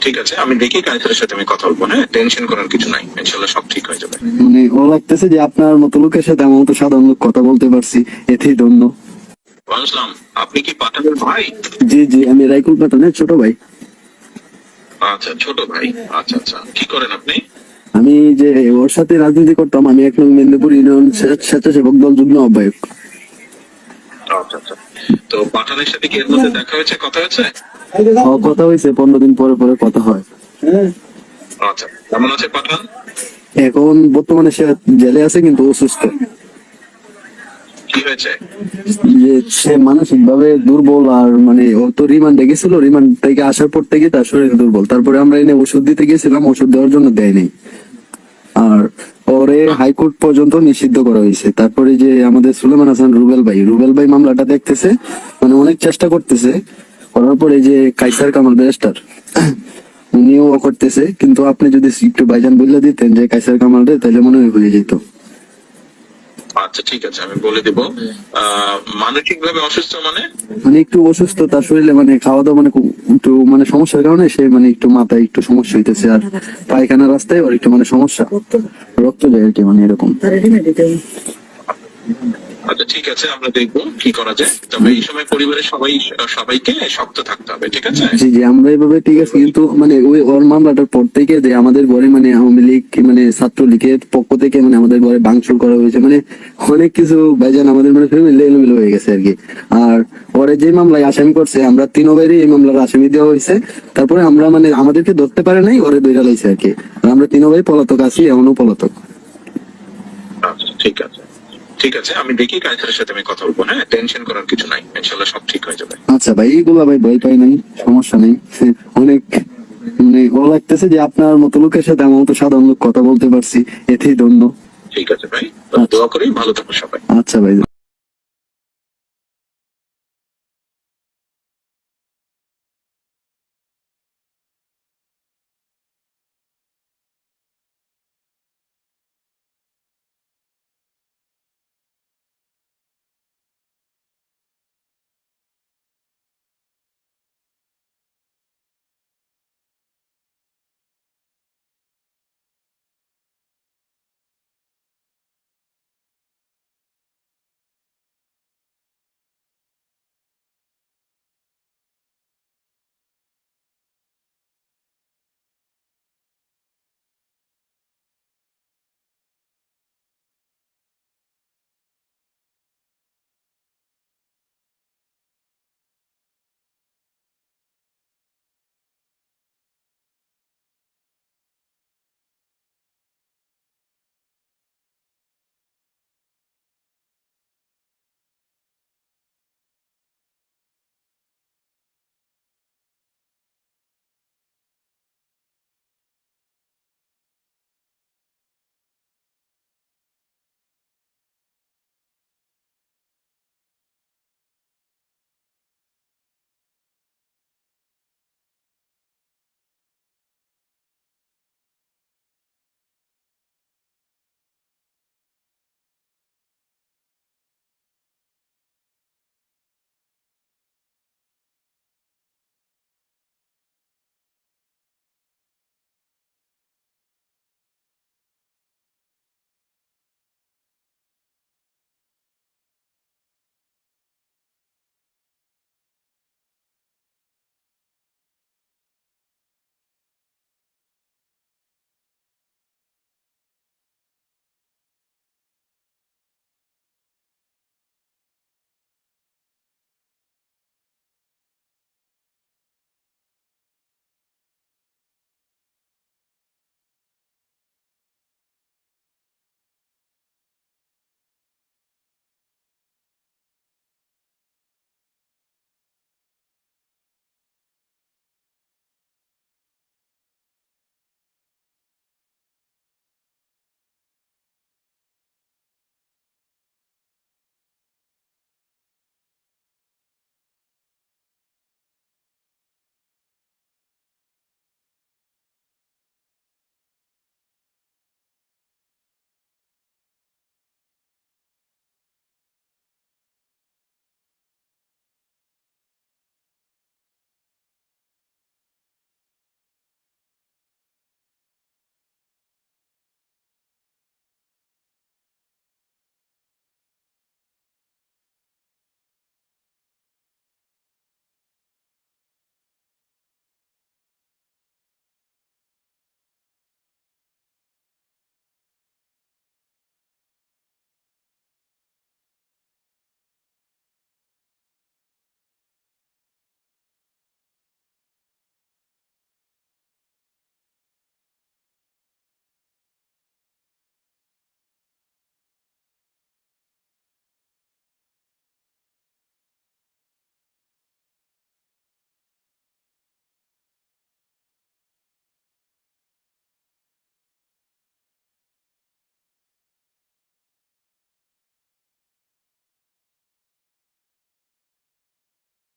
ঠিক আছে আমি দেখি কাইসারের সাথে আমি কথা বলব হ্যাঁ? টেনশন করার কিছু নাই ইনশাল্লাহ সব ঠিক হয়ে যাবে। মানে ও লাগতেছে যে আপনার মতো লোকের সাথে আমার মতো সাধারণ লোক কথা বলতে পারছি এতেই ধন্য। বুঝলাম আপনি কি পাঠানের ভাই? জি জি আমি রাইকুল পাঠানের ছোট ভাই। আচ্ছা ছোট ভাই আচ্ছা আচ্ছা কি করেন আপনি? আমি যে ওর সাথে রাজনীতি করতাম আমি এক নং মেদিনীপুর ইউনিয়ন স্বেচ্ছাসেবক দল যুগ্ম আহ্বায়ক। আচ্ছা আচ্ছা। তো পাঠানের সাথে কি এর মধ্যে দেখা হয়েছে কথা হয়েছে? কথা হয়েছে পনেরো দিন পরে পরে কথা হয়। আচ্ছা কেমন আছে পাঠান এখন বর্তমানে সে জেলে আছে কিন্তু অসুস্থ যে সে মানসিক ভাবে দুর্বল আর মানে ও তো রিমান্ডে গেছিল রিমান্ড থেকে আসার পর থেকে তার শরীর দুর্বল। তারপরে আমরা এনে ওষুধ দিতে গেছিলাম ওষুধ দেওয়ার জন্য দেয়নি। আর পরে হাইকোর্ট পর্যন্ত নিষিদ্ধ করা হয়েছে। তারপরে যে আমাদের সুলেমান হাসান রুবেল ভাই রুবেল ভাই মামলাটা দেখতেছে মানে অনেক চেষ্টা করতেছে। করার পরে যে কাইসার কামাল ব্যারিস্টার উনিও করতেছে কিন্তু আপনি যদি একটু বাইজান বললে দিতেন যে কাইসার কামাল রে তাহলে মনে হয় হয়ে যেত। আচ্ছা ঠিক আছে আমি বলে দেব। মানসিক ভাবে অসুস্থ মানে? মানে একটু অসুস্থ তার শরীরে মানে খাওয়া দাওয়া মানে একটু মানে সমস্যার কারণে সে মানে একটু মাথায় একটু সমস্যা হইতেছে আর পায়খানা রাস্তায় ওর একটু মানে সমস্যা। রক্ত যায় আর কি মানে এরকম। আচ্ছা ঠিক আছে আমরা দেখব কি করা যায়। তবে এই সময় পরিবারের সবাই সবাইকে শক্ত থাকতে হবে ঠিক আছে? জি জি আমরা এভাবে ঠিক আছে কিন্তু মানে ওই ওর মামলাটার পর থেকে যে আমাদের ঘরে মানে আওয়ামী লীগ মানে ছাত্রলীগের পক্ষ থেকে মানে আমাদের ঘরে ভাঙচুর করা হয়েছে মানে অনেক কিছু ভাইজান আমাদের মানে ফ্যামিলি এলোমেলো হয়ে গেছে আর কি। আর পরে যে মামলায় আসামি করছে আমরা তিন বাইরে এই মামলার আসামি দেওয়া হয়েছে। তারপরে আমরা মানে আমাদেরকে ধরতে পারে নাই ওরে দৈরা লাইছে আর কি। আর আমরা তিন ভাই পলাতক আছি এমনও পলাতক। আচ্ছা ঠিক আছে। ঠিক আছে আমি দেখি কাইসারের সাথে আমি কথা বলব হ্যাঁ? টেনশন করার কিছু নাই ইনশাল্লাহ সব ঠিক হয়ে যাবে। আচ্ছা ভাই এইগুলা ভাই ভয় পাই নাই সমস্যা নেই। অনেক মানে ও লাগতেছে যে আপনার মতো লোকের সাথে আমার মতো সাধারণ লোক কথা বলতে পারছি এতেই ধন্য। ঠিক আছে ভাই দোয়া করি ভালো থাকো সবাই। আচ্ছা ভাই।